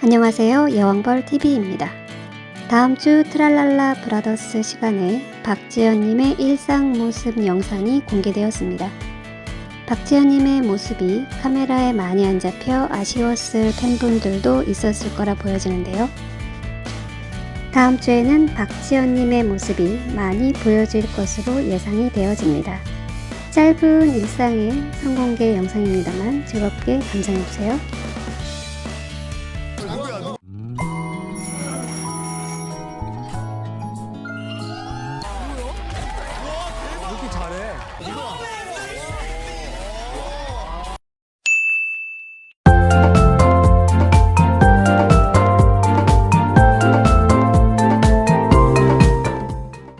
안녕하세요. 여왕벌TV입니다. 다음 주 트랄랄라 브라더스 시간에 박지연님의 일상 모습 영상이 공개되었습니다. 박지연님의 모습이 카메라에 많이 안 잡혀 아쉬웠을 팬분들도 있었을 거라 보여지는데요. 다음 주에는 박지연님의 모습이 많이 보여질 것으로 예상이 되어집니다. 짧은 일상의 선공개 영상입니다만 즐겁게 감상해주세요. 不要